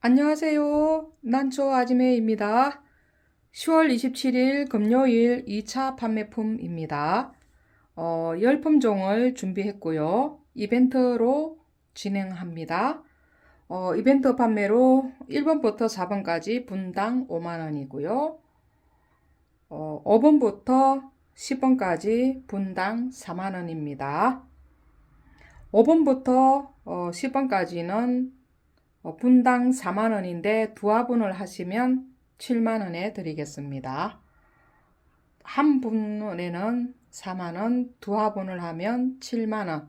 안녕하세요. 난초 아지매입니다. 10월 27일 금요일 2차 판매품입니다. 어, 10품종을 준비했고요. 이벤트로 진행합니다. 어, 이벤트 판매로 1번부터 4번까지 분당 5만원이고요. 어, 5번부터 10번까지 분당 4만원입니다. 5번부터 어, 10번까지는 어, 분당 4만 원인데 두 화분을 하시면 7만 원에 드리겠습니다. 한 분에는 4만 원, 두 화분을 하면 7만 원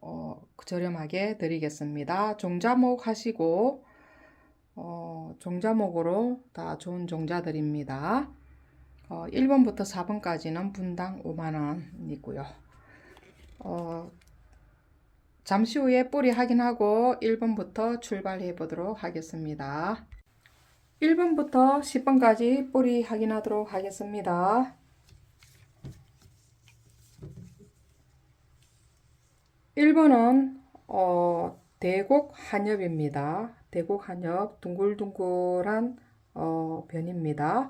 어, 저렴하게 드리겠습니다. 종자목 하시고 어, 종자목으로 다 좋은 종자들입니다. 어, 1번부터 4번까지는 분당 5만 원이고요. 어, 잠시 후에 뿌리 확인하고 1번부터 출발해 보도록 하겠습니다. 1번부터 10번까지 뿌리 확인하도록 하겠습니다. 1번은 어, 대곡 한엽입니다. 대곡 한엽 둥글둥글한 어, 변입니다.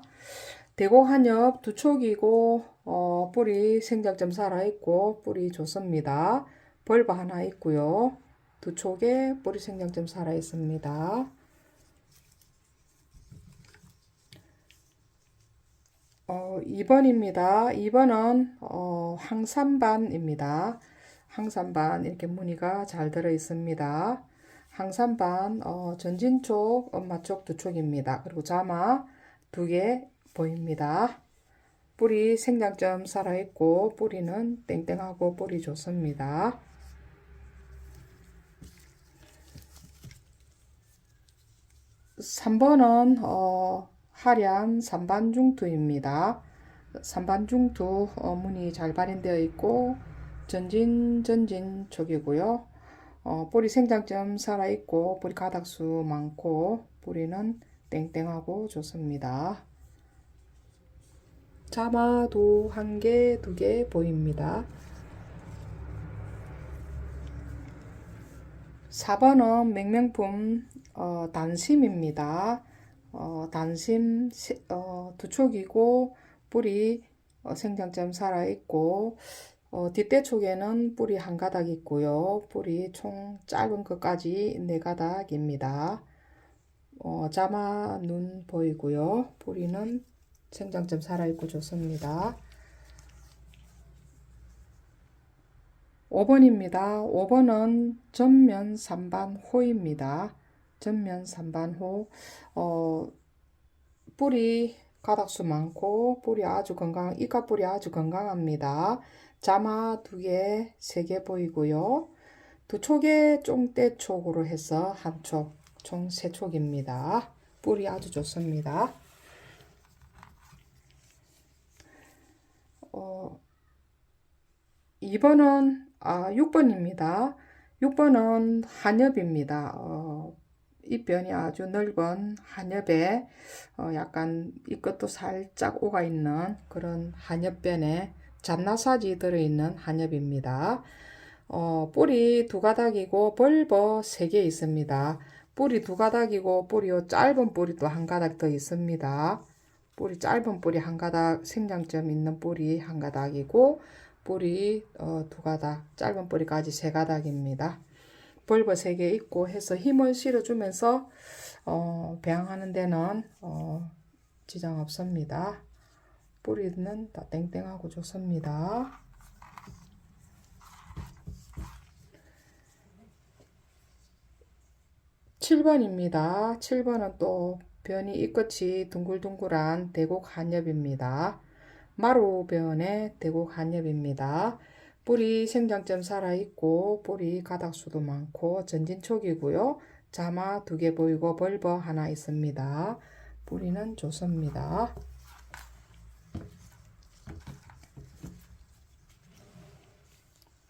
대곡 한엽 두 촉이고 어, 뿌리 생장점 살아있고 뿌리 좋습니다. 벌바 하나 있고요. 두 촉에 뿌리 생장점 살아 있습니다. 어, 2번입니다. 2번은 어, 항산반입니다. 항산반 이렇게 무늬가 잘 들어 있습니다. 항산반 어, 전진 쪽, 엄마 쪽두 촉입니다. 그리고 자마 두 개 보입니다. 뿌리 생장점 살아 있고 뿌리는 땡땡하고 뿌리 좋습니다. 3번은 어, 하얀 삼반중투입니다. 삼반중투 어, 무늬 잘 발현되어 있고 전진 전진 쪽이고요. 어, 뿌리 생장점 살아있고 뿌리 가닥수 많고 뿌리는 땡땡하고 좋습니다. 자마도 한 개, 두 개 보입니다. 4번은 맹명품 어, 단심입니다. 어, 단심 어, 두 촉이고 뿌리 어, 생장점 살아있고 어, 뒷대 쪽에는 뿌리 한 가닥 있고요. 뿌리 총 짧은 것까지 네 가닥입니다. 어, 자마 눈 보이고요. 뿌리는 생장점 살아있고 좋습니다. 5번입니다. 5번은 전면 3반 호입니다. 전면 3반 호. 어, 뿌리 가닥수 많고 뿌리 아주 건강, 이가 뿌리 아주 건강합니다. 자마 두 개, 세 개 보이고요. 두 촉에 쫑대 촉으로 해서 한 촉, 총 세 촉입니다. 뿌리 아주 좋습니다. 어, 2번은 아, 6번입니다. 6번은 한엽입니다. 어, 잎변이 아주 넓은 한엽에 어, 약간 이것도 살짝 오가 있는 그런 한엽변에 잔나사지 들어있는 한엽입니다. 어, 뿌리 두 가닥이고 벌버 세 개 있습니다. 뿌리 두 가닥이고 뿌리 짧은 뿌리도 한 가닥 더 있습니다. 뿌리 짧은 뿌리 한 가닥 생장점 있는 뿌리 한 가닥이고 뿌리 어, 두 가닥, 짧은 뿌리까지 세 가닥입니다. 벌버 세개 있고 해서 힘을 실어주면서 어, 배양하는 데는 어, 지장 없습니다. 뿌리는 다 땡땡하고 좋습니다. 칠번입니다칠번은또 변이 이 끝이 둥글둥글한 대곡 한엽입니다. 마루변의 대곡 한엽입니다. 뿌리 생장점 살아있고 뿌리 가닥수도 많고 전진촉이고요. 자마 두 개 보이고 벌버 하나 있습니다. 뿌리는 좋습니다.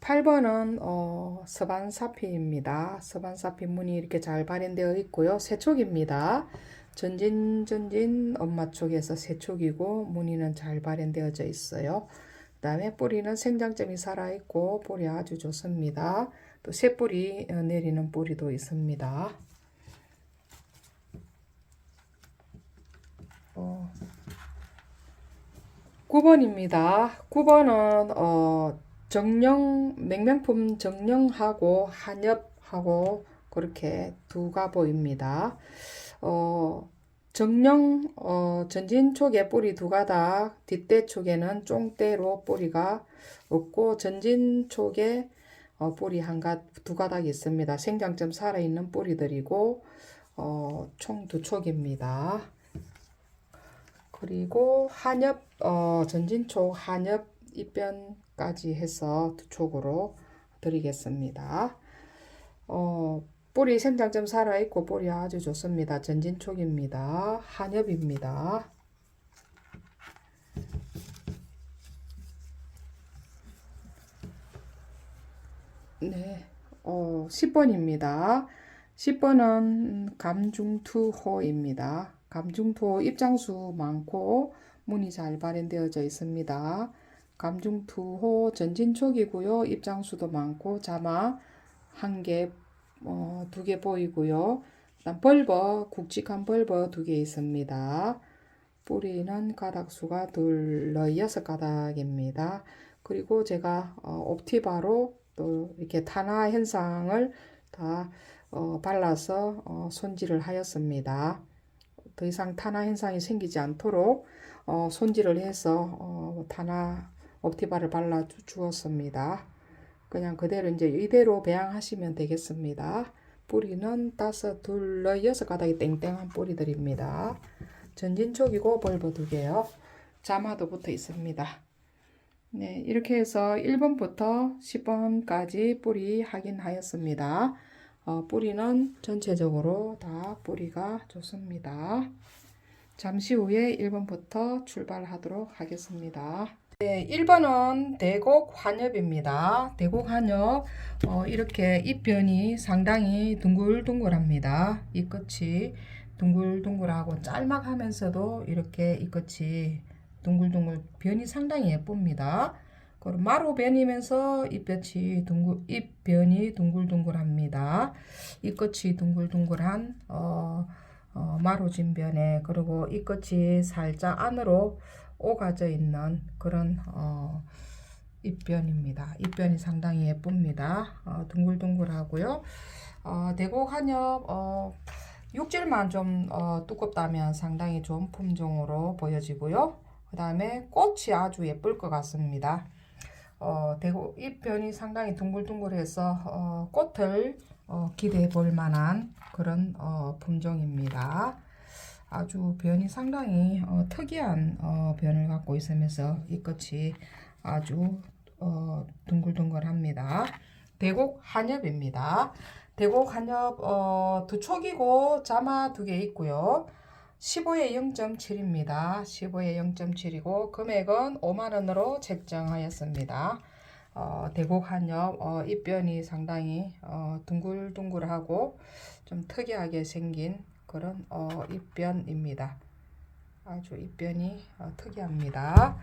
8번은 어, 서반사피입니다. 서반사피 문이 이렇게 잘 발현되어 있고요. 세촉입니다. 전진 전진 엄마 쪽에서 세촉이고 무늬는 잘 발현되어져 있어요. 다음에 뿌리는 생장점이 살아있고 뿌리 아주 좋습니다. 또 새뿌리 어, 내리는 뿌리도 있습니다. 어, 9번입니다. 9번은 어, 정령 맹명품 정령하고 한엽하고 그렇게 두 가보입니다. 어, 정령 어, 전진 쪽에 뿌리 두 가닥, 뒷대 쪽에는 쫑대로 뿌리가 없고 전진 쪽에 어, 뿌리 한 가, 두 가닥 있습니다. 생장점 살아있는 뿌리들이고 어, 총 두 촉입니다. 그리고 한엽 어, 전진촉 한엽 입변까지 해서 두 촉으로 드리겠습니다. 어, 뿌리 생장점 살아있고 뿌리 아주 좋습니다. 전진촉입니다. 한엽입니다. 네, 어, 10번입니다. 10번은 감중투호입니다. 감중투호 입장수 많고 문이 잘 발현되어져 있습니다. 감중투호 전진촉이고요. 입장수도 많고 자마 한 개, 어, 두 개 보이고요. 그다음 벌버, 굵직한 벌버 두 개 있습니다. 뿌리는 가닥수가 둘, 여섯 가닥입니다. 그리고 제가 어, 옵티바로 또 이렇게 탄화 현상을 다 어, 발라서 어, 손질을 하였습니다. 더 이상 탄화 현상이 생기지 않도록 어, 손질을 해서 어, 탄화 옵티바를 발라 주- 주었습니다. 그냥 그대로 이제 이대로 배양하시면 되겠습니다. 뿌리는 다섯, 둘, 여섯 가닥이 땡땡한 뿌리들입니다. 전진촉이고 벌버 두 개요. 자마도 붙어 있습니다. 네, 이렇게 해서 1번부터 10번까지 뿌리 확인하였습니다. 어, 뿌리는 전체적으로 다 뿌리가 좋습니다. 잠시 후에 1번부터 출발하도록 하겠습니다. 네, 1번은 대곡 환엽입니다. 대곡 환엽 어, 이렇게 잎변이 상당히 둥글둥글합니다. 이 끝이 둥글둥글하고 짤막하면서도 이렇게 이 끝이 둥글둥글 변이 상당히 예쁩니다. 그리고 마루 변이면서 잎볕이 둥글 잎변이 둥글둥글합니다. 이 끝이 둥글둥글한 어, 어, 마루진 변에 그리고 이 끝이 살짝 안으로 오가져 있는 그런 어, 잎변입니다. 잎변이 상당히 예쁩니다. 어, 둥글둥글하고요. 어, 대곡 한엽 어, 육질만 좀 어, 두껍다면 상당히 좋은 품종으로 보여지고요. 그 다음에 꽃이 아주 예쁠 것 같습니다. 어, 대고 잎변이 상당히 둥글둥글해서 어, 꽃을 어, 기대해 볼 만한 그런 어, 품종입니다. 아주 변이 상당히 어, 특이한 어, 변을 갖고 있으면서 이 끝이 아주 어, 둥글둥글합니다. 대곡 한엽입니다. 대곡 한엽 어, 두 촉이고 자마 두 개 있고요. 15에 0.7입니다. 15에 0.7이고 금액은 5만 원으로 책정하였습니다. 어, 대곡 한엽 어, 잎변이 상당히 어, 둥글둥글하고 좀 특이하게 생긴 그런 어, 잎변입니다. 아주 잎변이 어, 특이합니다.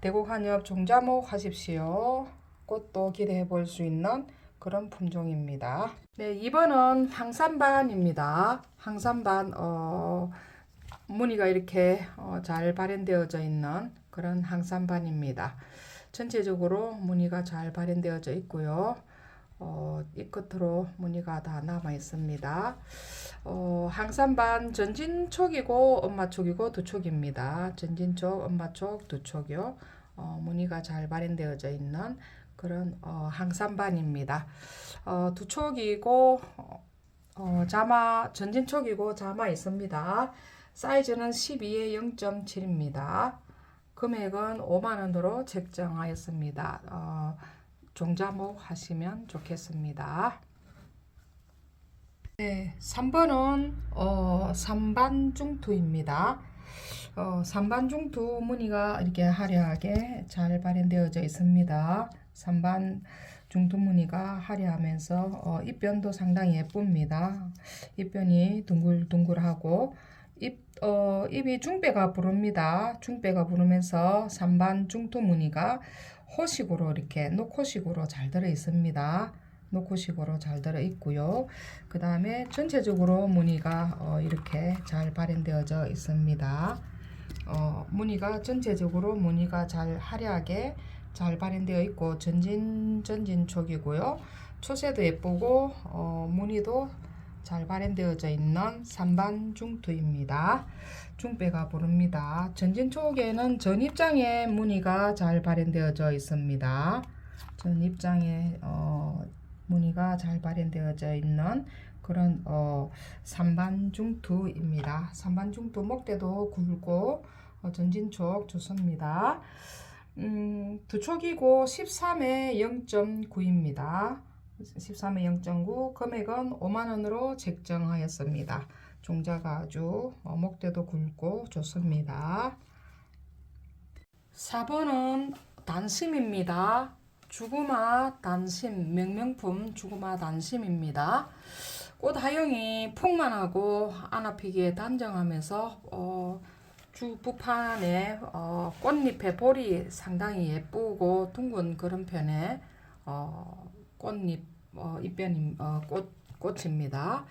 대곡 한엽 종자목 하십시오. 꽃도 기대해 볼 수 있는 그런 품종입니다. 네, 2번은 황산반입니다. 황산반 어, 무늬가 이렇게 어, 잘 발현되어져 있는 그런 항산반입니다. 전체적으로 무늬가 잘 발현되어져 있고요. 어, 이 끝으로 무늬가 다 남아 있습니다. 어, 항산반 전진촉이고 엄마촉이고 두 촉입니다. 전진촉, 엄마촉 두 촉이요. 어, 무늬가 잘 발현되어져 있는 그런 어, 항산반입니다. 어, 두 촉이고 어, 자마 전진촉이고 자마 있습니다. 사이즈는 12에 0.7입니다. 금액은 5만 원으로 책정하였습니다. 어, 종자목 하시면 좋겠습니다. 네, 3번은 어, 삼반중투입니다. 어, 삼반중투 무늬가 이렇게 화려하게 잘 발현되어져 있습니다. 삼반 중투 무늬가 화려하면서 어, 잎변도 상당히 예쁩니다. 잎변이 둥글둥글하고 잎, 어, 잎이 중배가 부릅니다. 중배가 부르면서 삼반 중투 무늬가 호식으로 이렇게 녹호식으로 잘 들어 있습니다. 녹호식으로 잘 들어 있고요. 그 다음에 전체적으로 무늬가 어, 이렇게 잘 발현되어져 있습니다. 어, 무늬가 전체적으로 무늬가 잘 화려하게 잘 발현되어 있고 전진 전진 촉이고요. 초세도 예쁘고 어, 무늬도 잘 발현되어져 있는 삼반 중투입니다. 중배가 부릅니다. 전진 촉에는 전 입장에 무늬가 잘 발현되어져 있습니다. 전 입장에 어, 무늬가 잘 발현되어져 있는 그런 어, 삼반중투입니다. 삼반중투 목대도 굵고 어, 전진촉 좋습니다. 음, 두 촉이고 13에 0.9입니다. 13에 0.9 금액은 5만원으로 책정하였습니다. 종자가 아주 어, 목대도 굵고 좋습니다. 4번은 단심입니다. 주구마 단심 명명품 주구마 단심입니다. 꽃 하영이 풍만하고 안아피기에 단정하면서 어, 주 부판에 어, 꽃잎의 볼이 상당히 예쁘고 둥근 그런 편의 어, 꽃잎 어, 잎변 어, 꽃 꽃입니다.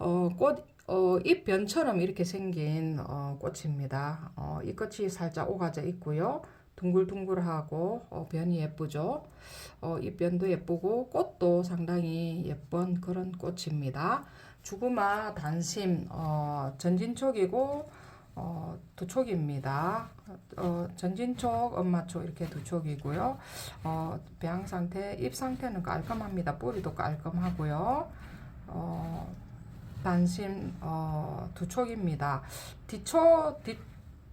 어, 꽃 어, 잎변처럼 이렇게 생긴 어, 꽃입니다. 어, 이 꽃이 살짝 오가져 있고요. 둥글둥글하고 어, 변이 예쁘죠. 어, 잎변도 예쁘고 꽃도 상당히 예쁜 그런 꽃입니다. 주구마 단심 어, 전진촉이고 어, 두 촉입니다. 어, 전진촉, 엄마촉 이렇게 두 촉이고요. 어, 배양 상태, 잎 상태는 깔끔합니다. 뿌리도 깔끔하고요. 어, 단심 어, 두 촉입니다. 뒤촉, 뒤,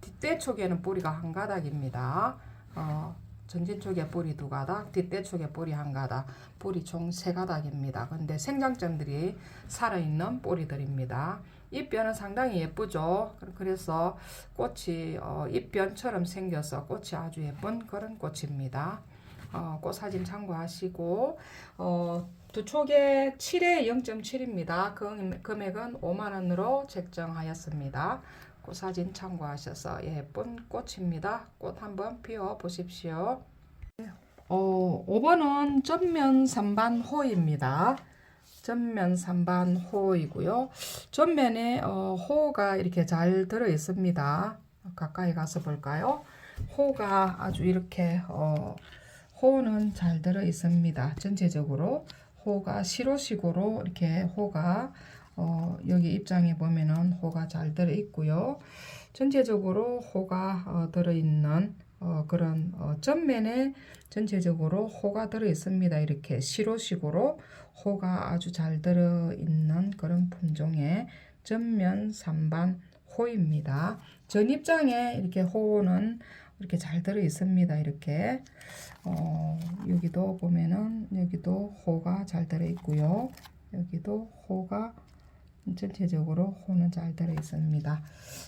뒷대 쪽에는 뿌리가 한 가닥입니다. 어, 전진 쪽에 뿌리 두 가닥, 뒷대 쪽에 뿌리 한 가닥, 뿌리 총 세 가닥입니다. 근데 생장점들이 살아있는 뿌리들입니다. 잎변은 상당히 예쁘죠. 그래서 꽃이 어, 잎변처럼 생겨서 꽃이 아주 예쁜 그런 꽃입니다. 어, 꽃 사진 참고하시고 어, 두 촉에 7에 0.7입니다. 그 금액은 5만 원으로 책정하였습니다. 꽃 사진 참고하셔서 예쁜 꽃입니다. 꽃 한번 피워 보십시오. 어, 5번은 전면 3반 호입니다. 전면 3반 호이고요. 전면에 어, 호가 이렇게 잘 들어 있습니다. 가까이 가서 볼까요? 호가 아주 이렇게 어, 호는 잘 들어 있습니다. 전체적으로 호가 시로식으로 이렇게 호가 어, 여기 입장에 보면은 호가 잘 들어 있고요. 전체적으로 호가 어, 들어 있는 어, 그런 어, 전면에 전체적으로 호가 들어 있습니다. 이렇게 시로식으로 호가 아주 잘 들어 있는 그런 품종의 전면 삼반 호입니다. 전 입장에 이렇게 호는 이렇게 잘 들어 있습니다. 이렇게 어, 여기도 보면은 여기도 호가 잘 들어 있고요. 여기도 호가 전체적으로 호는 잘 들어 있습니다.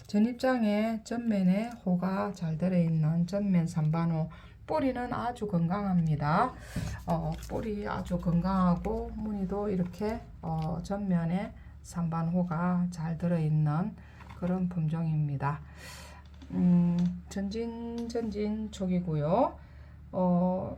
전입장에 전면에 호가 잘 들어 있는 전면 삼반호 뿌리는 아주 건강합니다. 어, 뿌리 아주 건강하고 무늬도 이렇게 어, 전면에 삼반호가 잘 들어 있는 그런 품종입니다. 음, 전진 전진 촉이고요. 어,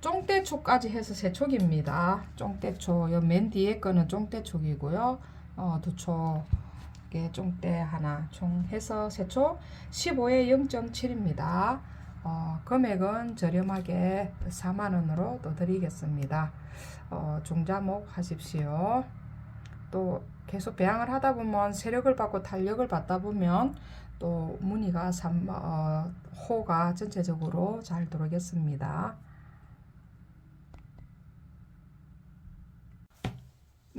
쫑대초까지 해서 세 촉입니다. 쫑대초, 요맨 뒤에 거는 쫑대촉이고요. 어, 두 촉에 쫑대 하나 총 해서 세 촉, 15에 0.7입니다. 어, 금액은 저렴하게 4만원으로 또 드리겠습니다. 어, 중자목 하십시오. 또 계속 배양을 하다 보면 세력을 받고 탄력을 받다 보면 또 무늬가 3, 어, 호가 전체적으로 잘 들어오겠습니다.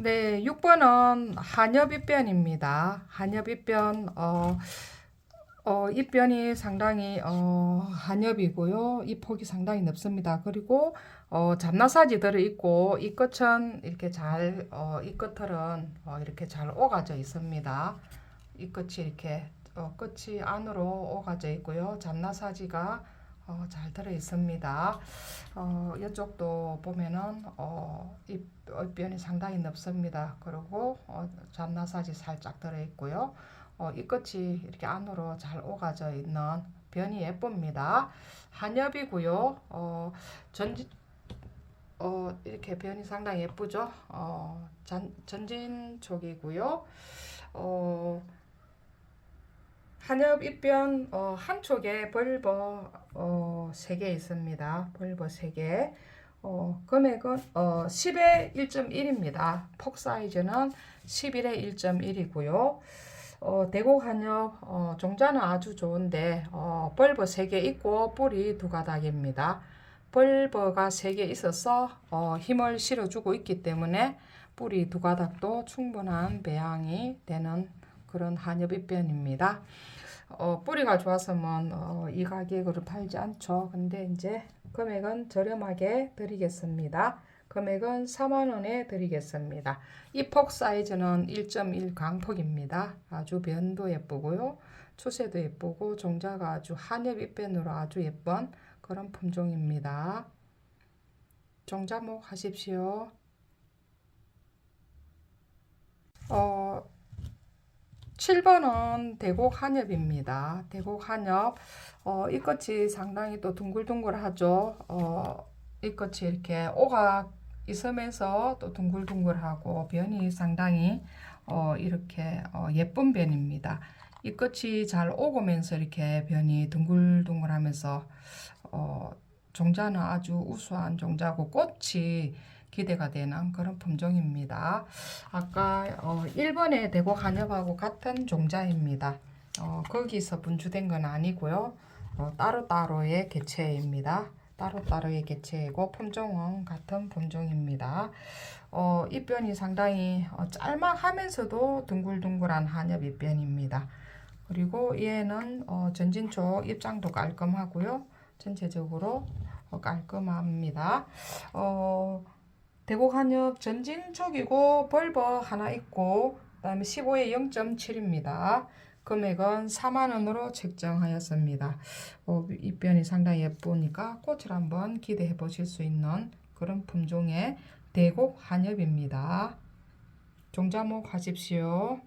네, 6번은 한엽 입변입니다. 한엽 입변, 어, 어, 입변이 상당히, 어, 한엽이고요. 이 폭이 상당히 넓습니다. 그리고, 어, 잡나사지 들어있고, 이 끝은 이렇게 잘, 어, 이 끝들은, 어, 이렇게 잘 오가져 있습니다. 이 끝이 이렇게, 어, 끝이 안으로 오가져 있고요. 잡나사지가, 어, 잘 들어 있습니다. 어, 이쪽도 보면은 어, 잎, 잎변이 상당히 넓습니다. 그리고 어, 잔나사지 살짝 들어 있고요. 어, 이 끝이 이렇게 안으로 잘 오가져 있는 변이 예쁩니다. 한엽이고요. 어, 전지 어, 이렇게 변이 상당히 예쁘죠. 어, 전, 전진 쪽이고요. 어, 한엽 입변 어, 한쪽에 벌버 어, 3개 있습니다. 벌버 3개. 어, 금액은 어, 10에 1.1입니다. 폭 사이즈는 11에 1.1이고요. 어, 대곡 한엽 어, 종자는 아주 좋은데 어, 벌버 3개 있고 뿌리 두 가닥입니다. 벌버가 3개 있어서 어, 힘을 실어주고 있기 때문에 뿌리 두 가닥도 충분한 배양이 되는 그런 한엽 입변입니다. 어, 뿌리가 좋았으면 어, 이 가격으로 팔지 않죠. 근데 이제 금액은 저렴하게 드리겠습니다. 금액은 4만원에 드리겠습니다. 이 폭 사이즈는 1.1 강폭입니다. 아주 변도 예쁘고요. 추세도 예쁘고 종자가 아주 한엽 입변으로 아주 예쁜 그런 품종입니다. 종자목 하십시오. 어, 7번은 대곡 한엽입니다. 대곡 한엽. 어, 이 끝이 상당히 또 둥글둥글하죠. 어, 이 끝이 이렇게 오각 있으면서 또 둥글둥글하고 변이 상당히 어, 이렇게 어, 예쁜 변입니다. 이 끝이 잘 오고면서 이렇게 변이 둥글둥글하면서 어, 종자는 아주 우수한 종자고 꽃이 기대가 되는 그런 품종입니다. 아까 어, 1번의 대곡 한엽하고 같은 종자입니다. 어, 거기서 분주된 건 아니고요. 어, 따로따로의 개체입니다. 따로따로의 개체이고 품종은 같은 품종입니다. 어, 입변이 상당히 어, 짤막하면서도 둥글둥글한 한엽 입변입니다. 그리고 얘는 어, 전진초 입장도 깔끔하고요. 전체적으로 어, 깔끔합니다. 어, 대곡 한엽 전진촉이고 벌버 하나 있고 그 다음에 15에 0.7입니다. 금액은 4만 원으로 책정하였습니다. 어, 입변이 상당히 예쁘니까 꽃을 한번 기대해 보실 수 있는 그런 품종의 대곡 한엽입니다. 종자목 하십시오.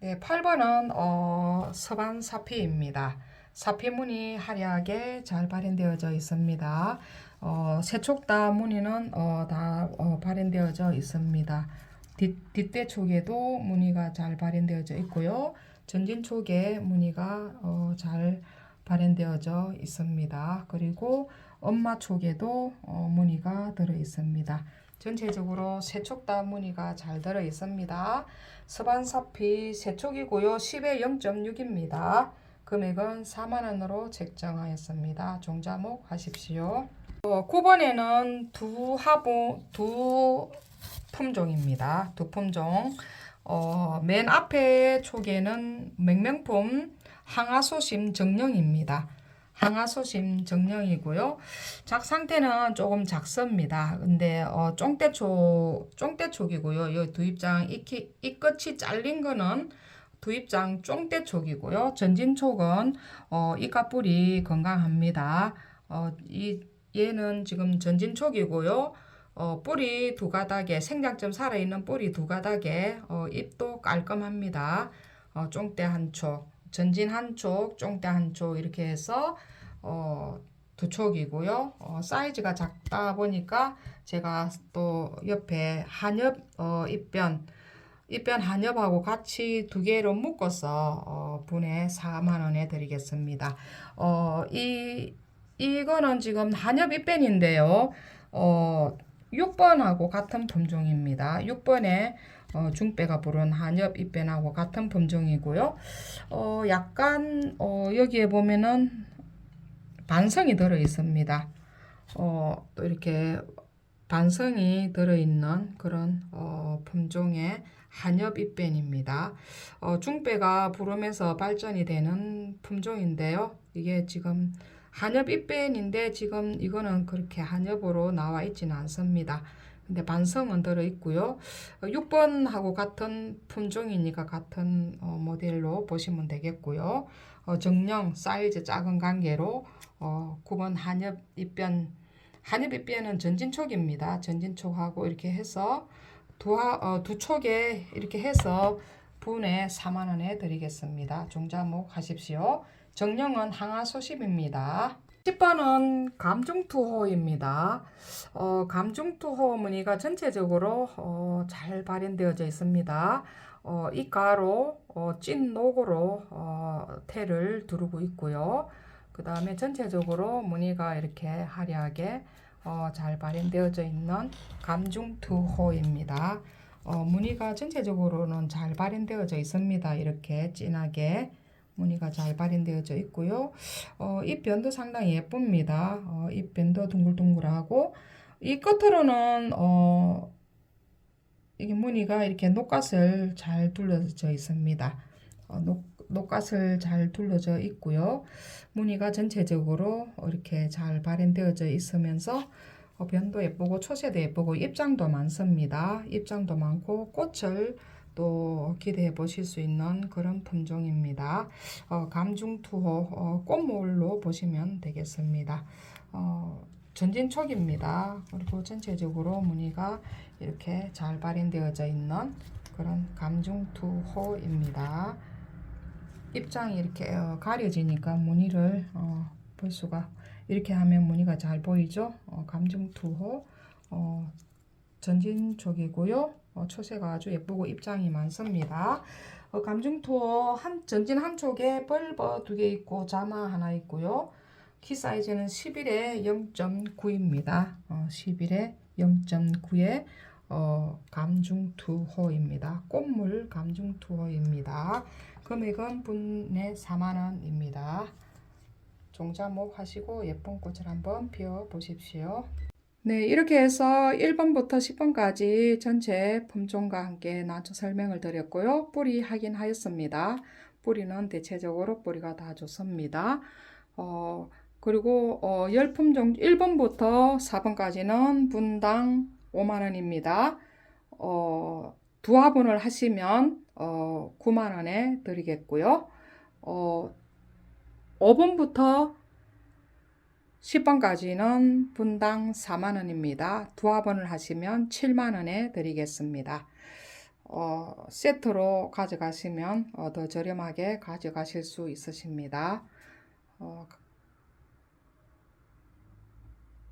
네, 8번은 어, 서반 사피입니다. 사피무늬 화려하게 잘 발현되어져 있습니다. 어, 세촉다 무늬는 어, 다 어, 발현되어져 있습니다. 뒷, 뒷대 쪽에도 무늬가 잘 발현되어져 있고요. 전진 쪽에 무늬가 어, 잘 발현되어져 있습니다. 그리고 엄마 쪽에도 어, 무늬가 들어 있습니다. 전체적으로 세촉다 무늬가 잘 들어 있습니다. 서반사피 세촉이고요. 10에 0.6입니다. 금액은 4만원으로 책정하였습니다. 종자목 하십시오. 어, 9번에는 두 화분, 두 품종입니다. 두 품종. 어, 맨 앞에 쪽에는 맹명품 항아소심 정령입니다. 항아소심 정령이고요. 작 상태는 조금 작습니다. 근데 어, 쫑대초 쫑대촉이고요. 이 두입장 이, 이 끝이 잘린 거는 두입장 쫑대촉이고요. 전진촉은 어, 이까뿌리 건강합니다. 어, 이 얘는 지금 전진촉이고요. 어, 뿌리 두 가닥에 생장점 살아있는 뿌리 두 가닥에 어, 잎도 깔끔합니다. 어, 쫑대 한 촉, 전진 한 촉, 쫑대 한 촉 이렇게 해서 어, 두 촉이고요. 어, 사이즈가 작다 보니까 제가 또 옆에 한엽 어, 잎변 잎변 한엽하고 같이 두 개로 묶어서 어, 분에 4만 원에 드리겠습니다. 어, 이 이거는 지금 한엽 잎변인데요. 어, 6번하고 같은 품종입니다. 6번에 어, 중배가 부른 한엽 잎변하고 같은 품종이고요. 어, 약간 어, 여기에 보면은 반성이 들어 있습니다. 어, 또 이렇게 반성이 들어 있는 그런 어, 품종의 한엽 잎변입니다. 어, 중배가 부르면서 발전이 되는 품종인데요. 이게 지금 한엽 잎변인데 지금 이거는 그렇게 한엽으로 나와 있지는 않습니다. 근데 반성은 들어 있고요. 6번하고 같은 품종이니까 같은 어, 모델로 보시면 되겠고요. 어, 정령 사이즈 작은 관계로 어, 9번 한엽 잎변 한엽 잎변은 전진촉입니다. 전진촉하고 이렇게 해서 두, 어, 두 촉에 이렇게 해서 분에 4만 원에 드리겠습니다. 종자목 하십시오. 정령은 항아 소십입니다. 10번은 감중투호입니다. 어, 감중투호 무늬가 전체적으로 어, 잘 발현되어져 있습니다. 어, 이 가로 어, 찐 녹으로 어, 테를 두르고 있고요. 그 다음에 전체적으로 무늬가 이렇게 화려하게 어, 잘 발현되어져 있는 감중투호입니다. 어, 무늬가 전체적으로는 잘 발현되어져 있습니다. 이렇게 진하게 무늬가 잘 발현되어져 있고요. 어, 잎변도 상당히 예쁩니다. 어, 잎변도 둥글둥글하고 이 끝으로는 어, 이게 무늬가 이렇게 녹갓을 잘 둘러져 있습니다. 어, 녹, 녹갓을 잘 둘러져 있고요. 무늬가 전체적으로 이렇게 잘 발현되어져 있으면서 어, 변도 예쁘고 초세도 예쁘고 입장도 많습니다. 입장도 많고 꽃을 또 기대해 보실 수 있는 그런 품종입니다. 어, 감중투호 어, 꽃물로 보시면 되겠습니다. 어, 전진촉입니다. 그리고 전체적으로 무늬가 이렇게 잘 발현되어져 있는 그런 감중투호입니다. 입장이 이렇게 어, 가려지니까 무늬를 어, 볼 수가 이렇게 하면 무늬가 잘 보이죠. 어, 감중투호 어, 전진촉이고요. 어, 초세가 아주 예쁘고 입장이 많습니다. 어, 감중투어 한 전진 한쪽에 벌버 두 개 있고 자마 하나 있고요. 키 사이즈는 11에 0.9입니다. 어, 11에 0.9에 어, 감중투호입니다. 꽃물 감중투호입니다. 금액은 분에 4만원입니다. 종자목 하시고 예쁜 꽃을 한번 피워 보십시오. 네, 이렇게 해서 1번부터 10번까지 전체 품종과 함께 나초 설명을 드렸고요. 뿌리 확인하였습니다. 뿌리는 대체적으로 뿌리가 다 좋습니다. 어, 그리고 어, 열품종 1번부터 4번까지는 분당 5만원입니다. 어, 두 화분을 하시면 어, 9만원에 드리겠고요. 어, 5번부터 10번까지는 분당 4만원입니다. 두 화분을 하시면 7만원에 드리겠습니다. 어, 세트로 가져가시면 어, 더 저렴하게 가져가실 수 있으십니다. 어,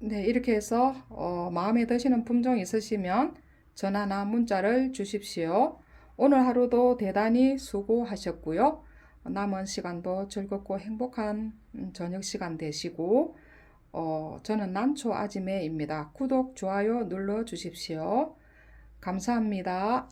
네, 이렇게 해서 어, 마음에 드시는 품종 있으시면 전화나 문자를 주십시오. 오늘 하루도 대단히 수고하셨고요. 남은 시간도 즐겁고 행복한 음, 저녁 시간 되시고 어, 저는 난초 아지매입니다. 구독, 좋아요 눌러 주십시오. 감사합니다.